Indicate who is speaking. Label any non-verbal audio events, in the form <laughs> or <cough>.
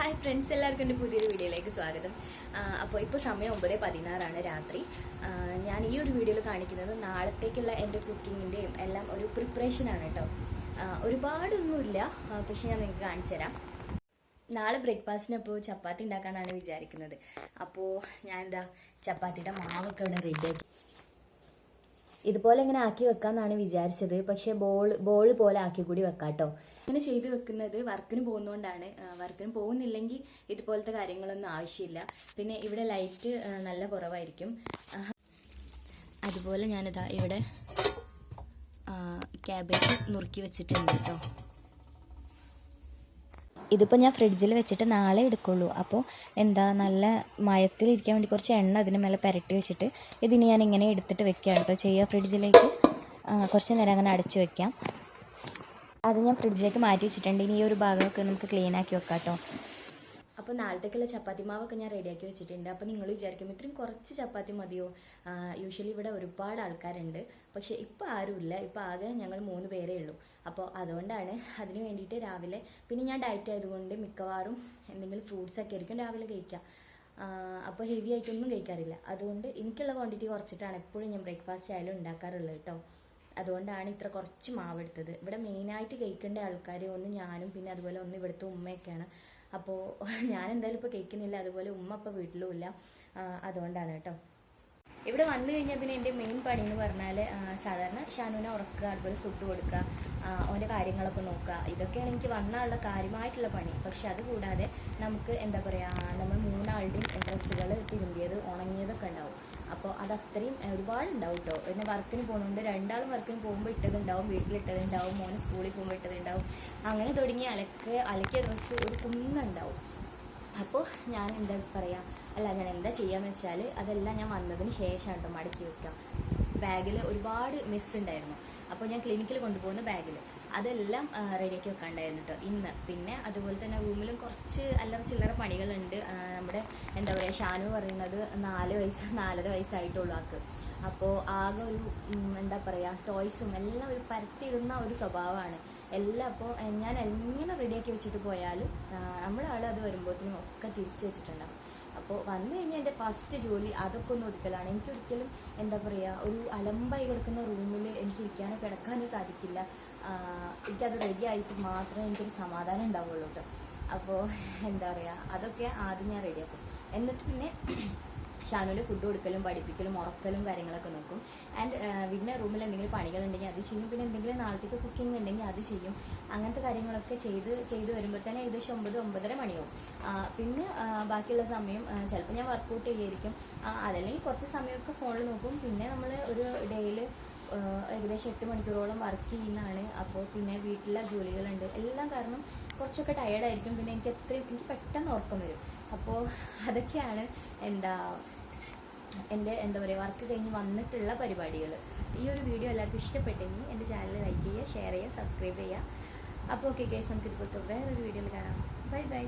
Speaker 1: Hi friends എല്ലാവർക്കും എന്റെ പുതിയൊരു വീഡിയോയിലേക്ക് സ്വാഗതം. അപ്പോൾ ഇപ്പോൾ സമയം ഒമ്പത് പതിനാറാണ് രാത്രി. ഞാൻ ഈ ഒരു വീഡിയോയിൽ കാണിക്കുന്നത് നാളത്തേക്കുള്ള എന്റെ കുക്കിങ്ങിന്റെയും എല്ലാം ഒരു പ്രിപ്പറേഷനാണ് കേട്ടോ. ഒരുപാടൊന്നുമില്ല പക്ഷെ ഞാൻ നിങ്ങൾക്ക് കാണിച്ചു തരാം. നാളെ ബ്രേക്ക്ഫാസ്റ്റിന് അപ്പോൾ ചപ്പാത്തി ഉണ്ടാക്കാമെന്നാണ് വിചാരിക്കുന്നത്. അപ്പോൾ ഞാൻ എന്താ ചപ്പാത്തിയുടെ മാവൊക്കെ ഇവിടെ റെഡിയാക്കി ഇതുപോലെ ഇങ്ങനെ ആക്കി വെക്കാന്നാണ് വിചാരിച്ചത്. പക്ഷേ ബോൾ ബോൾ പോലെ ആക്കി കൂടി വെക്കാം കേട്ടോ ഇങ്ങനെ ചെയ്ത് വെക്കുന്നത് വർക്കിന് പോകുന്നതുകൊണ്ടാണ് വർക്കിന് പോകുന്നില്ലെങ്കിൽ ഇതുപോലത്തെ കാര്യങ്ങളൊന്നും ആവശ്യമില്ല. പിന്നെ ഇവിടെ ലൈറ്റ് നല്ല കുറവായിരിക്കും. അതുപോലെ ഞാനിതാ ഇവിടെ ക്യാബേജ് നുറുക്കി വെച്ചിട്ടുണ്ട് കേട്ടോ ഇതിപ്പോൾ ഞാൻ ഫ്രിഡ്ജിൽ വെച്ചിട്ട് നാളെ എടുക്കുള്ളൂ. അപ്പോൾ എന്താ നല്ല മയത്തിലിരിക്കാൻ വേണ്ടി കുറച്ച് എണ്ണ അതിന് മേലെ പുരട്ടി വെച്ചിട്ട് ഇതിന് ഞാൻ ഇങ്ങനെ എടുത്തിട്ട് വെക്കുകയാണ് കേട്ടോ. ചെയ്യുക ഫ്രിഡ്ജിലേക്ക്. കുറച്ച് നേരം അങ്ങനെ അടച്ചു വെക്കാം. അത് ഞാൻ ഫ്രിഡ്ജിലേക്ക് മാറ്റി വെച്ചിട്ടുണ്ട്. ഇനി ഈ ഒരു ഭാഗമൊക്കെ നമുക്ക് ക്ലീൻ ആക്കി വെക്കാം കേട്ടോ. അപ്പോൾ നാളത്തേക്കുള്ള ചപ്പാത്തി മാവൊക്കെ ഞാൻ റെഡിയാക്കി വെച്ചിട്ടുണ്ട്. അപ്പോൾ നിങ്ങൾ വിചാരിക്കും ഇത്രയും കുറച്ച് ചപ്പാത്തി മതിയോ? യൂഷ്വലി ഇവിടെ ഒരുപാട് ആൾക്കാരുണ്ട്. പക്ഷേ ഇപ്പോൾ ആരുമില്ല. ഇപ്പോൾ ആകെ ഞങ്ങൾ മൂന്ന് പേരേ ഉള്ളൂ. അപ്പോൾ അതുകൊണ്ടാണ് അതിന് വേണ്ടിയിട്ട് രാവിലെ പിന്നെ ഞാൻ ഡയറ്റ് ആയതുകൊണ്ട് മിക്കവാറും എന്തെങ്കിലും ഫ്രൂട്ട്സ് ഒക്കെ ആയിരിക്കും രാവിലെ കഴിക്കുക അപ്പോൾ ഹെവി ആയിട്ടൊന്നും കഴിക്കാറില്ല. അതുകൊണ്ട് എനിക്കുള്ള ക്വാണ്ടിറ്റി കുറച്ചിട്ടാണ് എപ്പോഴും ഞാൻ ബ്രേക്ക്ഫാസ്റ്റ് ആയാലും ഉണ്ടാക്കാറുള്ളത് കേട്ടോ അതുകൊണ്ടാണ് ഇത്ര കുറച്ച് മാവെടുത്തത്. ഇവിടെ മെയിനായിട്ട് കഴിക്കേണ്ട ആൾക്കാർ ഒന്ന് ഞാനും പിന്നെ അതുപോലെ ഒന്ന് ഇവിടുത്തെ ഉമ്മയൊക്കെയാണ്. അപ്പോൾ <laughs> ഞാൻ എന്തായാലും ഇപ്പോൾ കേൾക്കുന്നില്ല അതുപോലെ ഉമ്മ ഇപ്പോൾ വീട്ടിലും ഇല്ല. അതുകൊണ്ടാണ് കേട്ടോ. ഇവിടെ വന്നു കഴിഞ്ഞാൽ പിന്നെ എന്റെ മെയിൻ പണി എന്ന് പറഞ്ഞാൽ സാധാരണ ഷാനുവിനെ ഉറക്കുക അതുപോലെ ഫുഡ് കൊടുക്കുക അവന്റെ കാര്യങ്ങളൊക്കെ നോക്കുക. ഇതൊക്കെയാണ് എനിക്ക് വന്നാലുള്ള കാര്യമായിട്ടുള്ള പണി. പക്ഷെ അതുകൂടാതെ നമുക്ക് എന്താ പറയുക നമ്മൾ മൂന്നാളുടെയും ഡ്രസ്സുകൾ തിരുമ്പിയത് ഉണങ്ങിയതൊക്കെ ഉണ്ടാവും. അപ്പോൾ അത് അത്രയും ഒരുപാടുണ്ടാവും കേട്ടോ പിന്നെ വർക്കിന് പോകുന്നുണ്ട് രണ്ടാളും വർക്കിന് പോകുമ്പോൾ ഇട്ടതുണ്ടാവും വീട്ടിലിട്ടതുണ്ടാവും മോന് സ്കൂളിൽ പോകുമ്പോൾ ഇട്ടതുണ്ടാവും. അങ്ങനെ തുടങ്ങി അലക്ക് അലക്കിയ ഡ്രസ്സ് ഒരു കുന്നുണ്ടാവും. അപ്പോൾ ഞാൻ എന്താ പറയുക അല്ല ഞാൻ എന്താ ചെയ്യാന്ന് വെച്ചാൽ അതെല്ലാം ഞാൻ വന്നതിന് ശേഷം കേട്ടോ മടക്കി വെക്കാം. ബാഗിൽ ഒരുപാട് മിസ് ഉണ്ടായിരുന്നു. അപ്പോൾ ഞാൻ ക്ലിനിക്കിൽ കൊണ്ടുപോകുന്ന ബാഗിൽ അതെല്ലാം റെഡിയാക്കി വെക്കാണ്ടായിരുന്നു കേട്ടോ ഇന്ന്. പിന്നെ അതുപോലെ തന്നെ റൂമിലും കുറച്ച് അല്ലറ ചില്ലറ പണികളുണ്ട്. നമ്മുടെ എന്താ പറയുക ഷാനു പറയുന്നത് നാല് വയസ്സ് നാലര വയസ്സായിട്ടുള്ളൂ ആക്ക് അപ്പോൾ ആകെ ഒരു എന്താ പറയുക ടോയ്സും എല്ലാം ഒരു പരത്തിയിടുന്ന ഒരു സ്വഭാവമാണ്. എല്ലാം അപ്പോൾ ഞാൻ എങ്ങനെ റെഡിയാക്കി വെച്ചിട്ട് പോയാലും നമ്മുടെ ആൾ അത് വരുമ്പോഴത്തേനും ഒക്കെ തിരിച്ചു വെച്ചിട്ടുണ്ടാവും. അപ്പോൾ വന്നു കഴിഞ്ഞാൽ എന്റെ ഫസ്റ്റ് ജോലി അതൊക്കെ ഒന്ന് ഒതുക്കലാണ്. എനിക്കൊരിക്കലും എന്താ പറയുക ഒരു അലമ്പായി കിടക്കുന്ന റൂമിൽ എനിക്ക് കിടക്കാനും സാധിക്കില്ല. എനിക്കത് റെഡി ആയിട്ട് മാത്രമേ എനിക്കൊരു സമാധാനം ഉണ്ടാവുള്ളൂ കേട്ടോ അപ്പോൾ എന്താ പറയുക അതൊക്കെ ആദ്യം ഞാൻ റെഡിയാക്കും എന്നിട്ട് പിന്നെ ഷാനുവിന്റെ ഫുഡ് കൊടുക്കലും പഠിപ്പിക്കലും ഉറക്കലും കാര്യങ്ങളൊക്കെ നോക്കും. ആൻഡ് പിന്നെ റൂമിൽ എന്തെങ്കിലും പണികളുണ്ടെങ്കിൽ അത് ചെയ്യും. പിന്നെ എന്തെങ്കിലും നാളത്തേക്ക് കുക്കിംഗ് ഉണ്ടെങ്കിൽ അത് ചെയ്യും. അങ്ങനത്തെ കാര്യങ്ങളൊക്കെ ചെയ്ത് ചെയ്ത് വരുമ്പോൾ തന്നെ ഏകദേശം ഒമ്പത് ഒമ്പതര മണിയാവും. പിന്നെ ബാക്കിയുള്ള സമയം ചിലപ്പോൾ ഞാൻ വർക്കൗട്ട് ചെയ്യായിരിക്കും. അതല്ലെങ്കിൽ കുറച്ച് സമയമൊക്കെ ഫോണിൽ നോക്കും. പിന്നെ നമ്മൾ ഒരു ഡേയിൽ ഏകദേശം എട്ട് മണിക്കൂറോളം വർക്ക് ചെയ്യുന്നതാണ്. അപ്പോൾ പിന്നെ വീട്ടിലെ ജോലികളുണ്ട്. എല്ലാം കാരണം കുറച്ചൊക്കെ ടയേർഡായിരിക്കും പിന്നെ എനിക്ക് എത്രയും എനിക്ക് പെട്ടെന്ന് ഉറക്കം വരും. അപ്പോൾ അതൊക്കെയാണ് എന്താ എന്റെ എന്താ പറയുക വർക്ക് കഴിഞ്ഞ് വന്നിട്ടുള്ള പരിപാടികൾ. ഈ ഒരു വീഡിയോ എല്ലാവർക്കും ഇഷ്ടപ്പെട്ടെങ്കിൽ എന്റെ ചാനൽ ലൈക്ക് ചെയ്യുക ഷെയർ ചെയ്യുക സബ്സ്ക്രൈബ് ചെയ്യുക. അപ്പോൾ ഓക്കെ കേസ് നമുക്ക് ഇതുപോലത്തെ വേറൊരു വീഡിയോയിൽ കാണാം. Bye bye